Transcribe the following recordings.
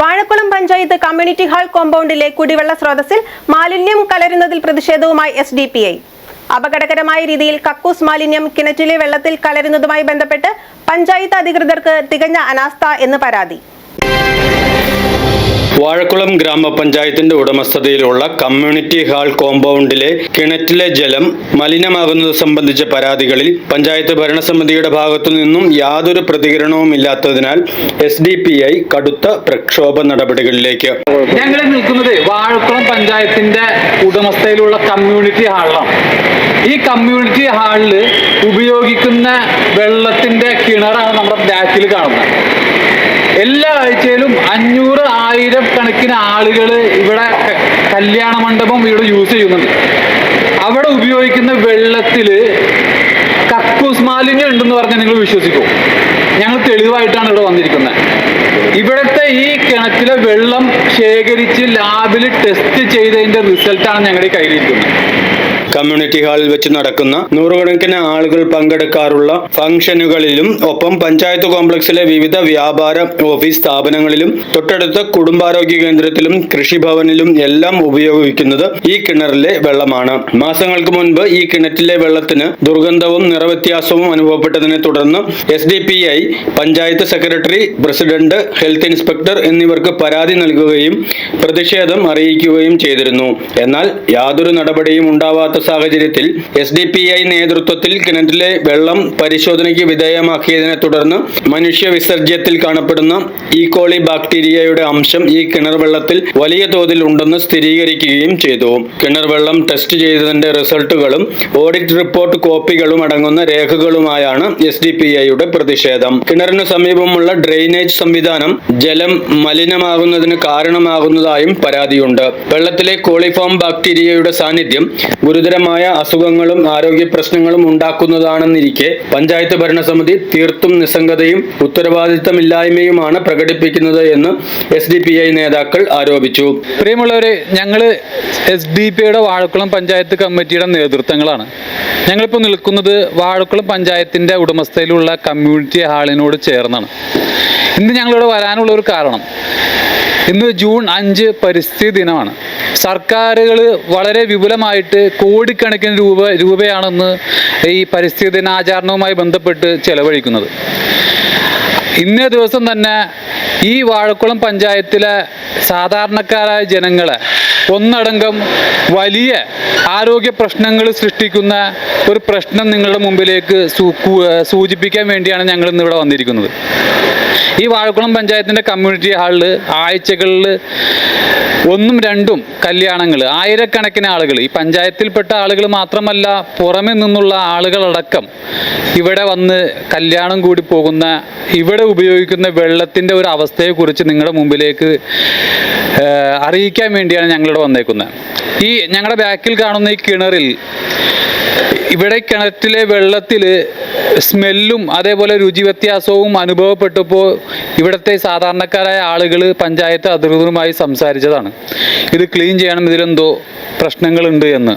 Vazhakulam panchayat community hall കോമ്പൗണ്ടിലെ കുടിവെള്ള സ്രോതസ്സിൽ മാലിന്യം കലരുന്നതിൽ പ്രതിഷേധവുമായി എസ് ഡി പി ഐ അപകടകരമായ രീതിയിൽ കക്കൂസ് മാലിന്യം കിണറ്റിലെ വെള്ളത്തിൽ കലരുന്നതുമായി ബന്ധപ്പെട്ട് പഞ്ചായത്ത് അധികൃതർക്ക് തികഞ്ഞ അനാസ്ഥ എന്ന് പരാതി. വാഴക്കുളം ഗ്രാമപഞ്ചായത്തിന്റെ ഉടമസ്ഥതയിലുള്ള കമ്മ്യൂണിറ്റി ഹാൾ കോമ്പൗണ്ടിലെ കിണറ്റിലെ ജലം മലിനമാകുന്നത് സംബന്ധിച്ച പരാതികളിൽ പഞ്ചായത്ത് ഭരണസമിതിയുടെ ഭാഗത്തു നിന്നും യാതൊരു പ്രതികരണവും ഇല്ലാത്തതിനാൽ എസ് ഡി പി ഐ കടുത്ത പ്രക്ഷോഭ നടപടികളിലേക്ക്. ഞങ്ങൾ നിൽക്കുന്നത് വാഴക്കുളം പഞ്ചായത്തിന്റെ ഉടമസ്ഥയിലുള്ള കമ്മ്യൂണിറ്റി ഹാളിലാണ്. ഈ കമ്മ്യൂണിറ്റി ഹാളിൽ ഉപയോഗിക്കുന്ന വെള്ളത്തിന്റെ കിണറാണ് നമ്മുടെ ബാക്കിൽ കാണുന്നത്. എല്ലാ ആഴ്ചയിലും അഞ്ഞൂറ് ആയിരം കണക്കിന് ആളുകൾ ഇവിടെ കല്യാണ മണ്ഡപം ഇവിടെ യൂസ് ചെയ്യുന്നുണ്ട്. അവിടെ ഉപയോഗിക്കുന്ന വെള്ളത്തിൽ കക്കൂസ് മാലിന്യം ഉണ്ടെന്ന് പറഞ്ഞാൽ നിങ്ങൾ വിശ്വസിക്കും. ഞങ്ങൾ തെളിവായിട്ടാണ് ഇവിടെ വന്നിരിക്കുന്നത്. ഇവിടുത്തെ ഈ കിണറ്റിലെ വെള്ളം ശേഖരിച്ച് ലാബിൽ ടെസ്റ്റ് ചെയ്തതിന്റെ റിസൾട്ടാണ് ഞങ്ങളുടെ കയ്യിലിരിക്കുന്നത്. കമ്മ്യൂണിറ്റി ഹാളിൽ വെച്ച് നടക്കുന്ന നൂറുകണക്കിന് ആളുകൾ പങ്കെടുക്കാറുള്ള ഫംഗ്ഷനുകളിലും ഒപ്പം പഞ്ചായത്ത് കോംപ്ലക്സിലെ വിവിധ വ്യാപാര ഓഫീസ് സ്ഥാപനങ്ങളിലും തൊട്ടടുത്ത കുടുംബാരോഗ്യ കേന്ദ്രത്തിലും കൃഷിഭവനിലും എല്ലാം ഉപയോഗിക്കുന്നത് ഈ കിണറിലെ വെള്ളമാണ്. മാസങ്ങൾക്ക് മുൻപ് ഈ കിണറ്റിലെ വെള്ളത്തിന് ദുർഗന്ധവും നിറവ്യത്യാസവും അനുഭവപ്പെട്ടതിനെ തുടർന്ന് S D P I panchayat secretary president health inspector എന്നിവർക്ക് പരാതി നൽകുകയും പ്രതിഷേധം അറിയിക്കുകയും ചെയ്തിരുന്നു. എന്നാൽ യാതൊരു നടപടിയും ഉണ്ടാവാത്ത സാഹചര്യത്തിൽ എസ് ഡി പി ഐ നേതൃത്വത്തിൽ കിണറ്റിലെ വെള്ളം പരിശോധനയ്ക്ക് വിധേയമാക്കിയതിനെ തുടർന്ന് മനുഷ്യ വിസർജ്യത്തിൽ കാണപ്പെടുന്ന കോളി ബാക്ടീരിയയുടെ അംശം ഈ കിണർ വെള്ളത്തിൽ വലിയ തോതിൽ ഉണ്ടെന്ന് സ്ഥിരീകരിക്കുകയും ചെയ്തു. കിണർ വെള്ളം ടെസ്റ്റ് ചെയ്തതിന്റെ റിസൾട്ടുകളും ഓഡിറ്റ് റിപ്പോർട്ട് കോപ്പികളും അടങ്ങുന്ന രേഖകളുമായാണ് എസ് ഡി പി ഐയുടെ പ്രതിഷേധം. കിണറിന് സമീപമുള്ള ഡ്രെയിനേജ് സംവിധാനം ജലം മലിനമാകുന്നതിന് കാരണമാകുന്നതായും പരാതിയുണ്ട്. വെള്ളത്തിലെ കോളിഫോം ബാക്ടീരിയയുടെ സാന്നിധ്യം ഗുരുതരമായ അസുഖങ്ങളും ആരോഗ്യ പ്രശ്നങ്ങളും ഉണ്ടാക്കുന്നതാണെന്നിരിക്കെ പഞ്ചായത്ത് ഭരണസമിതി തീർത്തും നിസ്സംഗതയും ഉത്തരവാദിത്തമില്ലായ്മയുമാണ് പ്രകടിപ്പിക്കുന്നത് എന്ന് എസ് ഡി പി ഐ നേതാക്കൾ ആരോപിച്ചു. പ്രിയമുള്ളവരെ ഞങ്ങൾ എസ് ഡി പി ഐയുടെ വാഴക്കുളം പഞ്ചായത്ത് കമ്മിറ്റിയുടെ നേതൃത്വങ്ങളാണ്. ഞങ്ങളിപ്പോൾ നിൽക്കുന്നത് വാഴക്കുളം പഞ്ചായത്തിന്റെ ഉടമസ്ഥയിലുള്ള കമ്മ്യൂണിറ്റി ഹാളിനോട് ചേർന്നാണ്. ഇന്ന് ഞങ്ങളിവിടെ വരാനുള്ള ഒരു കാരണം ഇന്ന് ജൂൺ അഞ്ച് പരിസ്ഥിതി ദിനമാണ്. സർക്കാരുകൾ വളരെ വിപുലമായിട്ട് കോടിക്കണക്കിന് രൂപ രൂപയാണെന്ന് ഈ പരിസ്ഥിതി ദിനാചരണവുമായി ബന്ധപ്പെട്ട് ചെലവഴിക്കുന്നത്. ഇന്നേ ദിവസം തന്നെ ഈ വാഴക്കുളം പഞ്ചായത്തിലെ സാധാരണക്കാരായ ജനങ്ങളെ ഒന്നടങ്കം വലിയ ആരോഗ്യ പ്രശ്നങ്ങൾ സൃഷ്ടിക്കുന്ന ഒരു പ്രശ്നം നിങ്ങളുടെ മുമ്പിലേക്ക് സൂചിപ്പിക്കാൻ വേണ്ടിയാണ് ഞങ്ങൾ ഇന്ന് ഇവിടെ വന്നിരിക്കുന്നത്. ഈ വാഴക്കുളം പഞ്ചായത്തിന്റെ കമ്മ്യൂണിറ്റി ഹാളിൽ ആഴ്ചകളിൽ ഒന്നും രണ്ടും കല്യാണങ്ങൾ ആയിരക്കണക്കിന് ആളുകൾ. ഈ പഞ്ചായത്തിൽപ്പെട്ട ആളുകൾ മാത്രമല്ല പുറമെ നിന്നുള്ള ആളുകളടക്കം ഇവിടെ വന്ന് കല്യാണം കൂടി പോകുന്ന ഇവിടെ ഉപയോഗിക്കുന്ന വെള്ളത്തിന്റെ ഒരു അവസ്ഥയെക്കുറിച്ച് നിങ്ങളുടെ മുമ്പിലേക്ക് അറിയിക്കാൻ വേണ്ടിയാണ് ഞങ്ങളിവിടെ വന്നേക്കുന്നത്. ഈ ഞങ്ങളുടെ ബാക്കിൽ കാണുന്ന ഈ കിണറിൽ ഇവിടെ കിണറ്റിലെ വെള്ളത്തിൽ സ്മെല്ലും അതേപോലെ രുചി വ്യത്യാസവും അനുഭവപ്പെട്ടപ്പോൾ ഇവിടുത്തെ സാധാരണക്കാരായ ആളുകൾ പഞ്ചായത്ത് അധികൃതരുമായി സംസാരിച്ചതാണ്. ഇത് ക്ലീൻ ചെയ്യണം ഇതിലെന്തോ പ്രശ്നങ്ങളുണ്ട് എന്ന്.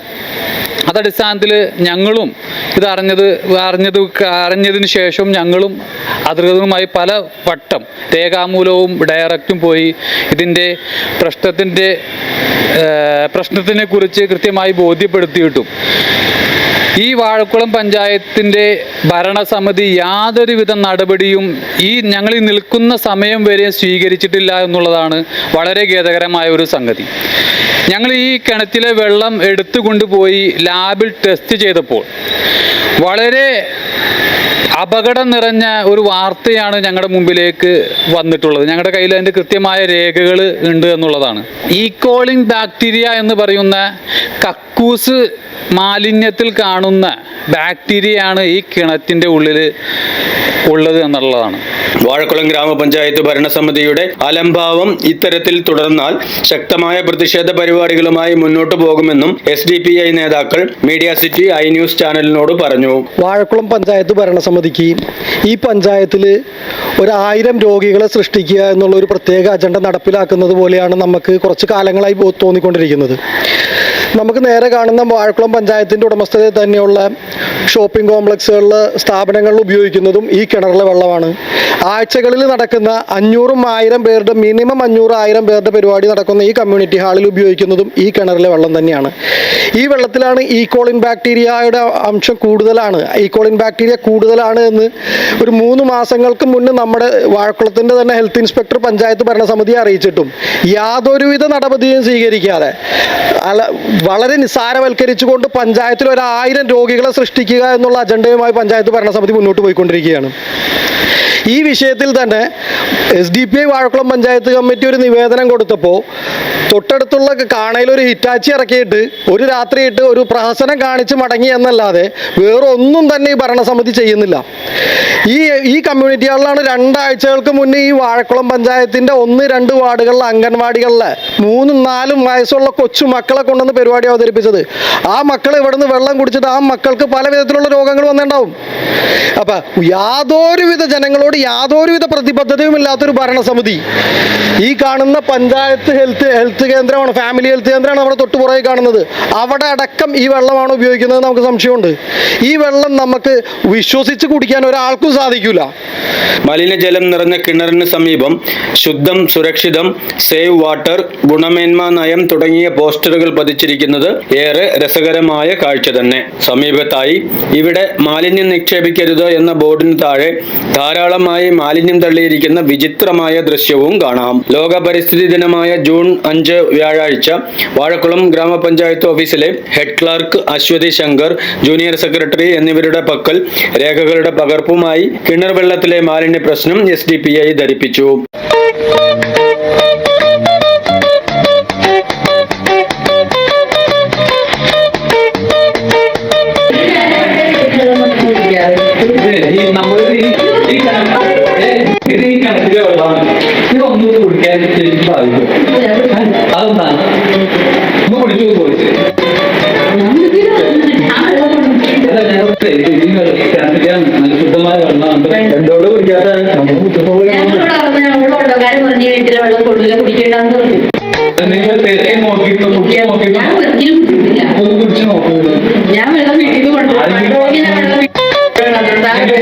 അതടിസ്ഥാനത്തിൽ ഞങ്ങളും ഇത് അറിഞ്ഞത് അറിഞ്ഞത് അറിഞ്ഞതിന് ശേഷം ഞങ്ങളും അധികൃതരുമായി പല വട്ടം രേഖാമൂലവും ഡയറക്റ്റും പോയി ഇതിന്റെ പ്രശ്നത്തിന്റെ പ്രശ്നത്തിനെ കുറിച്ച് കൃത്യമായി ബോധ്യപ്പെടുത്തിയിട്ടും ഈ വാഴക്കുളം പഞ്ചായത്തിന്റെ ഭരണസമിതി യാതൊരുവിധ നടപടിയും ഈ ഞങ്ങൾ ഈ നിൽക്കുന്ന സമയം വരെ സ്വീകരിച്ചിട്ടില്ല എന്നുള്ളതാണ് വളരെ ഖേദകരമായ ഒരു സംഗതി. ഞങ്ങൾ ഈ കിണറ്റിലെ വെള്ളം എടുത്തു കൊണ്ടുപോയി ലാബിൽ ടെസ്റ്റ് ചെയ്തപ്പോൾ വളരെ അപകടം നിറഞ്ഞ ഒരു വാർത്തയാണ് ഞങ്ങളുടെ മുമ്പിലേക്ക് വന്നിട്ടുള്ളത്. ഞങ്ങളുടെ കയ്യിൽ അതിന്റെ കൃത്യമായ രേഖകൾ ഉണ്ട് എന്നുള്ളതാണ്. ഈ ഈക്കോളിംഗ് ബാക്ടീരിയ എന്ന് പറയുന്ന കക്കൂസ് മാലിന്യത്തിൽ കാണുന്ന ബാക്ടീരിയയാണ് ഈ കിണറ്റിന്റെ ഉള്ളിൽ ഉള്ളത് എന്നുള്ളതാണ്. വാഴക്കുളം ഗ്രാമപഞ്ചായത്ത് ഭരണസമിതിയുടെ അലംഭാവം ഇത്തരത്തിൽ തുടർന്നാൽ ശക്തമായ പ്രതിഷേധ പരിപാടികളുമായി മുന്നോട്ടു പോകുമെന്നും എസ് ഡി പി ഐ നേതാക്കൾ മീഡിയ സിറ്റി ഐ ന്യൂസ് ചാനലിനോട് പറഞ്ഞു. വാഴക്കുളം പഞ്ചായത്ത് ഭരണസമിതിക്ക് ഈ പഞ്ചായത്തിൽ ഒരു ആയിരം രോഗികളെ സൃഷ്ടിക്കുക എന്നുള്ള ഒരു പ്രത്യേക അജണ്ട നടപ്പിലാക്കുന്നത് പോലെയാണ് നമുക്ക് കുറച്ച് കാലങ്ങളായി തോന്നിക്കൊണ്ടിരിക്കുന്നത്. നമുക്ക് നേരെ കാണുന്ന വാഴക്കുളം പഞ്ചായത്തിന്റെ ഉടമസ്ഥതയിൽ തന്നെയുള്ള ഷോപ്പിംഗ് കോംപ്ലക്സുകളിൽ സ്ഥാപനങ്ങളിൽ ഉപയോഗിക്കുന്നതും ഈ കിണറിലെ വെള്ളമാണ്. ആഴ്ചകളിൽ നടക്കുന്ന അഞ്ഞൂറും ആയിരം പേരുടെ മിനിമം അഞ്ഞൂറ് ആയിരം പേരുടെ പരിപാടി നടക്കുന്ന ഈ കമ്മ്യൂണിറ്റി ഹാളിൽ ഉപയോഗിക്കുന്നതും ഈ കിണറിലെ വെള്ളം തന്നെയാണ്. ഈ വെള്ളത്തിലാണ് ഈക്കോളിൻ ബാക്ടീരിയയുടെ അംശം കൂടുതലാണ്. ഈക്കോളിൻ ബാക്ടീരിയ കൂടുതലാണ് എന്ന് ഒരു മൂന്ന് മാസങ്ങൾക്ക് മുന്നേ നമ്മുടെ വാഴക്കുളത്തിന്റെ തന്നെ ഹെൽത്ത് ഇൻസ്പെക്ടർ പഞ്ചായത്ത് ഭരണസമിതിയെ അറിയിച്ചിട്ടും യാതൊരുവിധ നടപടിയും സ്വീകരിക്കാതെ. വളരെ നിസ്സാരവൽക്കരിച്ചുകൊണ്ട് പഞ്ചായത്തിൽ ഒരു രോഗികളെ സൃഷ്ടിക്കുക എന്നുള്ള അജണ്ടയുമായി പഞ്ചായത്ത് ഭരണസമിതി മുന്നോട്ട് പോയിക്കൊണ്ടിരിക്കുകയാണ്. ഈ വിഷയത്തിൽ തന്നെ S D P I Vazhakulam panchayat committee ഒരു നിവേദനം കൊടുത്തപ്പോൾ തൊട്ടടുത്തുള്ള കാണയിൽ ഒരു ഹിറ്റാച്ചി ഇറക്കിയിട്ട് ഒരു രാത്രിയിട്ട് ഒരു പ്രഹസനം കാണിച്ച് മടങ്ങി എന്നല്ലാതെ വേറെ ഒന്നും തന്നെ ഈ ഭരണസമിതി ചെയ്യുന്നില്ല. ഈ ഈ കമ്മ്യൂണിറ്റികളിലാണ് രണ്ടാഴ്ചകൾക്ക് മുന്നേ ഈ വാഴക്കുളം പഞ്ചായത്തിന്റെ ഒന്ന് രണ്ട് വാർഡുകളിലെ അംഗൻവാടികളിലെ മൂന്നും നാലും വയസ്സുള്ള കൊച്ചു മക്കളെ കൊണ്ടുവന്ന് പരിപാടി അവതരിപ്പിച്ചത്. ആ മക്കൾ ഇവിടുന്ന് വെള്ളം കുടിച്ചിട്ട് ആ മക്കൾക്ക് പല വിധത്തിലുള്ള രോഗങ്ങൾ വന്നിട്ടുണ്ടാവും. അപ്പൊ യാതൊരുവിധ ജനങ്ങളോട് യാതൊരുവിധ പ്രതിബദ്ധതയും ഇല്ലാത്തൊരു ഭരണസമിതി. ഈ കാണുന്ന പഞ്ചായത്ത് ഹെൽത്ത് ഹെൽത്ത് കേന്ദ്രമാണ് ഫാമിലി ഹെൽത്ത് കേന്ദ്രമാണ് നമ്മുടെ തൊട്ടുപുറകെ കാണുന്നത്. അവിടെ അടക്കം ഈ വെള്ളമാണ് ഉപയോഗിക്കുന്നത് നമുക്ക് സംശയമുണ്ട്. ഈ വെള്ളം നമുക്ക് വിശ്വസിച്ച് കുടിക്കാൻ ഒരാൾക്കും സാധിക്കില്ല മലിനജലം നിറഞ്ഞ കിണറിന് സമീപം ശുദ്ധം സുരക്ഷിതം സേവ് വാട്ടർ ഗുണമേന്മ നയം തുടങ്ങിയ പോസ്റ്ററുകൾ പതിച്ചിരിക്കുന്നത് ഏറെ രസകരമായ കാഴ്ച തന്നെ. സമീപത്തായി ഇവിടെ മാലിന്യം നിക്ഷേപിക്കരുത് എന്ന ബോർഡിന് താഴെ ധാരാളമായി മാലിന്യം തള്ളിയിരിക്കുന്ന വിചിത്രമായ ദൃശ്യവും കാണാം. ലോക പരിസ്ഥിതി ദിനമായ ജൂൺ അഞ്ച് വ്യാഴാഴ്ച വാഴക്കുളം ഗ്രാമപഞ്ചായത്ത് ഓഫീസിലെ head clerk Aswathy Shankar junior secretary എന്നിവരുടെ പക്കൽ രേഖകളുടെ പകർപ്പുമായി കിണർ വെള്ളത്തിലെ മാലിന്യ പ്രശ്നം എസ് ഡി പി ഐ ധരിപ്പിച്ചു. നമ്മൾ ഇത് ഈ കണക്കിലെ വെള്ളമാണ് ഇത് ഒന്നുകൂടി കുടിക്കാൻ ശരിക്കും സാധിക്കും അതെന്താണ് ഒന്ന് കുടിച്ചു വെള്ളം നല്ല ശുദ്ധമായ വെള്ളമാണ് എന്തോട് കുടിക്കാതെ നമുക്ക് വെള്ളം കൊള്ളില്ല കുടിക്കേണ്ടെന്ന് പറഞ്ഞു നിങ്ങൾ തേരെ നോക്കിയിട്ട് കുടിക്കാൻ നോക്കിയിട്ട് ഞാൻ ഒന്ന് വെള്ളം വീട്ടിൽ നിന്ന് ഇവിടെ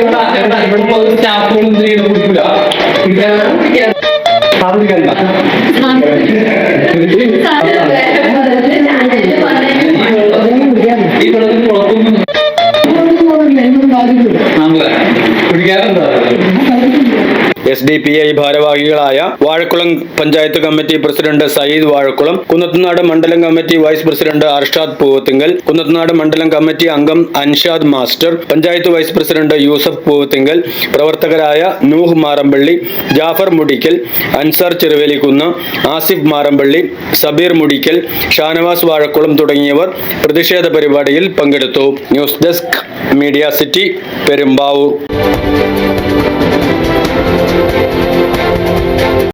ഒരു ഡി പി ഐ ഭാരവാഹികളായ വാഴക്കുളം പഞ്ചായത്ത് കമ്മിറ്റി പ്രസിഡന്റ് സയ്യിദ് വാഴക്കുളം കുന്നത്തുനാട് മണ്ഡലം committee vice president Arshad Poovathingal Kunnathunad മണ്ഡലം കമ്മിറ്റി അംഗം Anshad master panchayat vice president Yusuf Poovathingal പ്രവർത്തകരായ നൂഹ് മാറമ്പള്ളി ജാഫർ മുടിക്കൽ അൻസാർ ചെറുവേലിക്കുന്ന് ആസിഫ് മാറമ്പള്ളി സബീർ മുടിക്കൽ ഷാനവാസ് വാഴക്കുളം തുടങ്ങിയവർ പ്രതിഷേധ പരിപാടിയിൽ പങ്കെടുത്തു. News desk media city Perumbavoor. Thank you.